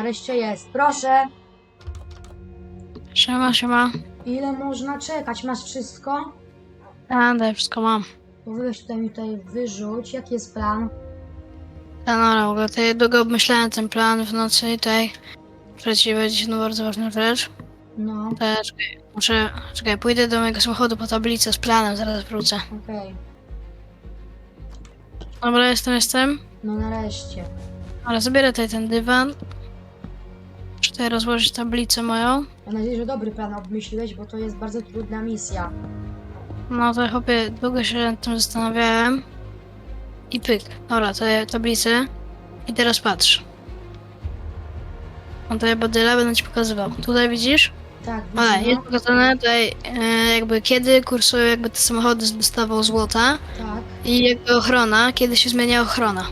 Nareszcie jest. Proszę. Siema, siema. Ile można czekać? Masz wszystko? A, daj, wszystko mam. To weź tutaj mi tutaj wyrzuć. Jaki jest plan? Ja no, w ogóle tutaj długo obmyślałem ten plan w nocy i tutaj ci powiedzieć jedną bardzo ważną rzecz. No, To ja, czekaj, muszę, czekaj, pójdę do mojego samochodu po tablicę z planem, zaraz wrócę. okej. Dobra, jestem, jestem. No nareszcie. Ale zabierę tutaj ten dywan. Tutaj rozłożyć tablicę moją. Mam nadzieję, że dobry plan obmyśliłeś, bo to jest bardzo trudna misja. No to chłopie, długo się nad tym zastanawiałem. I pyk. Dobra, to ja tablicę. I teraz patrz. No to ja badyla będę ci pokazywał. Tutaj widzisz? Tak, Ale widzę, jest no. pokazane tutaj e, jakby kiedy kursują jakby te samochody z dostawą złota Tak, i jakby ochrona, kiedy się zmienia ochrona.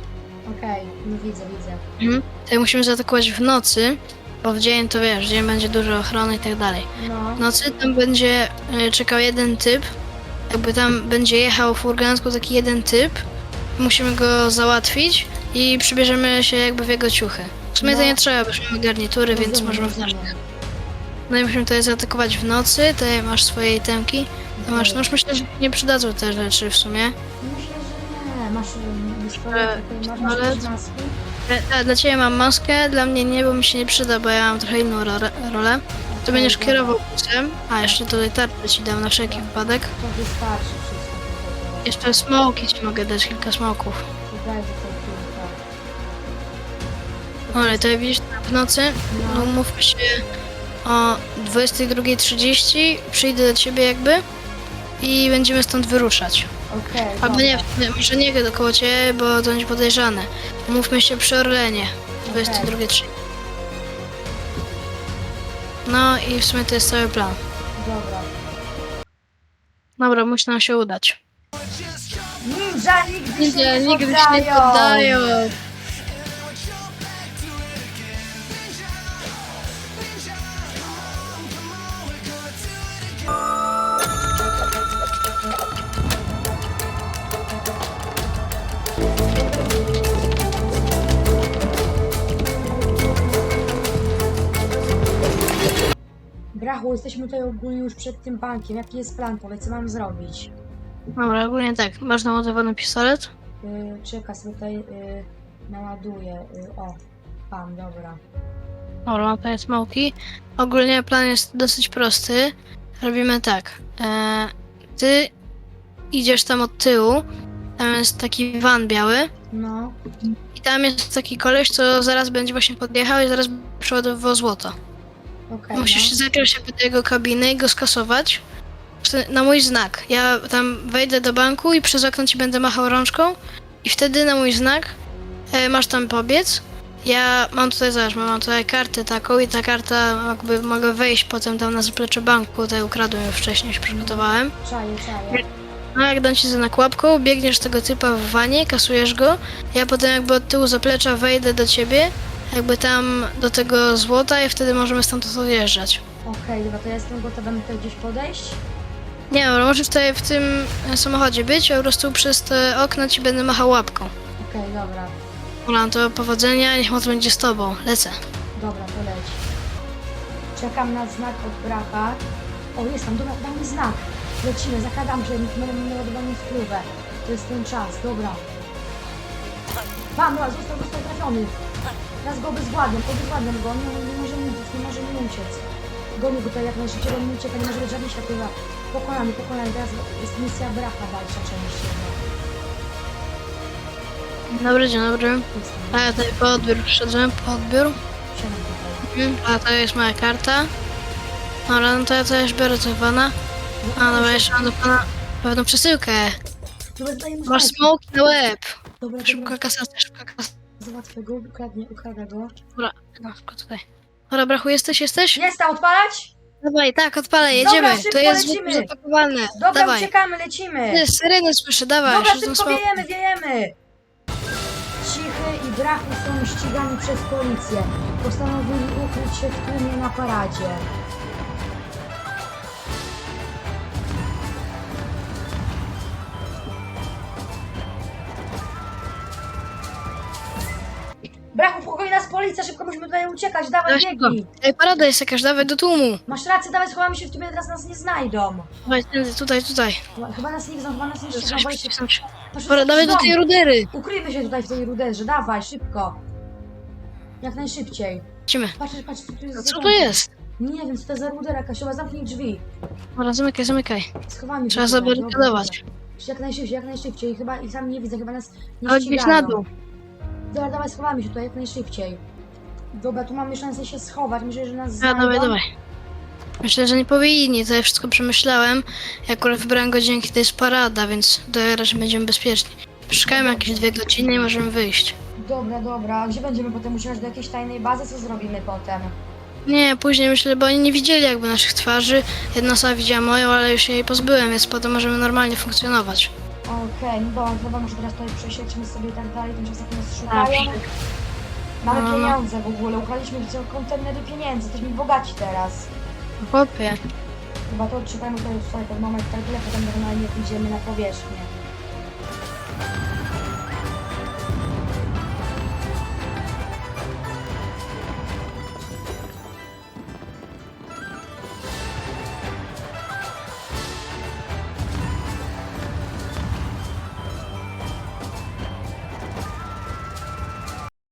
okej. No widzę, widzę. Mhm. Tutaj musimy zaatakować w nocy, bo w dzień to wiesz, w dzień będzie dużo ochrony i tak dalej. No, W nocy tam będzie e, czekał jeden typ, jakby tam będzie jechał w furgonetku taki jeden typ, musimy go załatwić i przybierzemy się jakby w jego ciuchy. W sumie to No. nie trzeba, bo już mamy garnitury, więc rozumiem, możemy rozumiem. No i musimy tutaj zaatakować w nocy, tutaj masz swoje itemki. No masz, no już myślę, że nie przydadzą te rzeczy w sumie. Myślę, że nie. Masz swoje, E, tutaj masz, masz ale- jakieś maski? E, a, Dla ciebie mam maskę, dla mnie nie, bo mi się nie przyda, bo ja mam trochę inną ro- rolę. To Okej, będziesz kierował busem. A, jeszcze tutaj tarczę ci dam na wszelki wypadek. To. Jeszcze smoki ci mogę dać, kilka smoków. Ale tutaj widzisz, w nocy, no No, umówmy się o 22.30, przyjdę do ciebie jakby i będziemy stąd wyruszać. okej. Albo nie, może nie koło ciebie, bo to będzie podejrzane. Umówmy się przy Orlenie, Okej. 22.30. No i w sumie to jest cały plan. Dobra. Dobra, musi nam się udać. Ninja nigdy Nigdy, się nie nigdy się nie poddają. poddają. Grachu, jesteśmy tutaj ogólnie już przed tym bankiem. Jaki jest plan? Powiedz, co mam zrobić? Dobra, ogólnie tak. Masz naładowany pistolet? Yy, czeka sobie tutaj, yy, naładuję. Yy, o, pan, dobra. Dobra, mam tutaj smoki. Ogólnie plan jest dosyć prosty. Robimy tak. E, ty idziesz tam od tyłu. Tam jest taki van biały. No, I tam jest taki koleś, co zaraz będzie właśnie podjechał i zaraz przeładowywał złoto. Okej. Musisz się no. zakraść jakby do jego kabiny i go skasować. Na mój znak. Ja tam wejdę do banku i przez okno ci będę machał rączką. I wtedy na mój znak e, masz tam pobiec. Ja mam tutaj, zobacz, mam tutaj kartę taką i ta karta jakby mogę wejść potem tam na zaplecze banku. Tutaj ukradłem już wcześniej, już przygotowałem. Czaję, czaję. No jak dam ci znak łapką, biegniesz tego typa w wanie, kasujesz go. Ja potem jakby od tyłu zaplecza wejdę do ciebie, jakby tam do tego złota i wtedy możemy stamtąd odjeżdżać. Okej, dobra, to ja jestem gotowa, bym tutaj gdzieś podejść. Nie, dobra, możesz tutaj w tym samochodzie być, a po prostu przez te okna ci będę machał łapką. Okej, dobra. Dobra, to powodzenia, niech moc będzie z tobą. Lecę. Dobra, to leć. Czekam na znak od bracha. O, jest tam, dobra, dam mi znak. Lecimy, zakładam, że mamy naładowany spluwę. To jest ten czas, dobra. Pan, dobra, został, został trafiony. Teraz go bezwładniam, obezwładniam go, nie, nie może mi nie może mi uciec. Gonię go tutaj jak najszybciej, on nie ucieka, nie może być żadnej światła. Pokonany, pokonany, teraz jest misja bracha dalsza część. Dobry, dzień dobry. A ja tutaj po odbiór przyszedłem, po odbiór. siadam tutaj. Mhm, A to jest moja karta. Dobra, no to ja też biorę tego pana. A dobra, jeszcze mam do pana pewną przesyłkę. Dobra, Masz smoke na łeb. Dobra, Szybka dobra, kasacja, szybka kasacja. Załatwię go, ukradnie, ukradę go. Dobra, no, tutaj. Dobra, brachu, jesteś, jesteś? Jest tam, odpalać? Dawaj, tak, odpalę, Dobra, jedziemy. szybko to jest lecimy. zapakowane. Dobra, Dawaj. uciekamy, lecimy! Ty, syreny słyszę, dawaj. Dobra, szybko wiejemy, wiejemy! Cichy i Brachu są ścigani przez policję. Postanowili ukryć się w tłumie na paradzie. Brachu, pokój na nas policja, szybko musimy tutaj uciekać, dawaj szybko. biegnij. Ej, parada jest jakaś, dawaj do tłumu. Masz rację, dawaj schowamy się w tymie, teraz nas nie znajdą. Dawaj, tędy, tutaj, tutaj. Chyba- Chyba nas nie widzą, chyba nas nie ścigną, Coś. Masz Dobra, dawaj do tej rudery. Ukryjmy się tutaj w tej ruderze, dawaj, szybko. Jak najszybciej. Lecimy. Patrz, patrz, co tu jest No za co to jest? Nie wiem, co to za rudera, Kasiowa, zamknij drzwi. Dobra, zamykaj, zamykaj. Schowamy się Trzeba tutaj, dobra, zabarykadować. dobra. Jak najszybciej, jak najszybciej. Chyba ich sam nie widzę, chyba nas nie Chodź gdzieś ścigają. na dół. Dobra, dawaj, schowamy się tutaj jak najszybciej. Dobra, tu mamy szansę się schować, myślę, że nas A, znajdą. dawaj, dawaj. Myślę, że nie powinni, to ja wszystko przemyślałem. Ja akurat wybrałem godzinę, kiedy jest parada, więc do razie będziemy bezpieczni. Przeszukajmy jakieś dwie godziny i możemy wyjść. Dobra, dobra, a gdzie będziemy potem uciekać do jakiejś tajnej bazy? Co zrobimy potem? Nie, później myślę, bo oni nie widzieli jakby naszych twarzy. Jedna osoba widziała moją, ale już się jej pozbyłem, więc potem możemy normalnie funkcjonować. Okej, no dobra, chyba może teraz tutaj przesiedźmy sobie i tak dalej, tymczasem nas A, szukają. Mamy no, no. pieniądze w ogóle, ukradliśmy co kontenery pieniędzy, jesteśmy bogaci teraz. Chłopie. Chyba to odczytamy tutaj sobie ten moment tak tyle, potem normalnie pójdziemy na powierzchnię.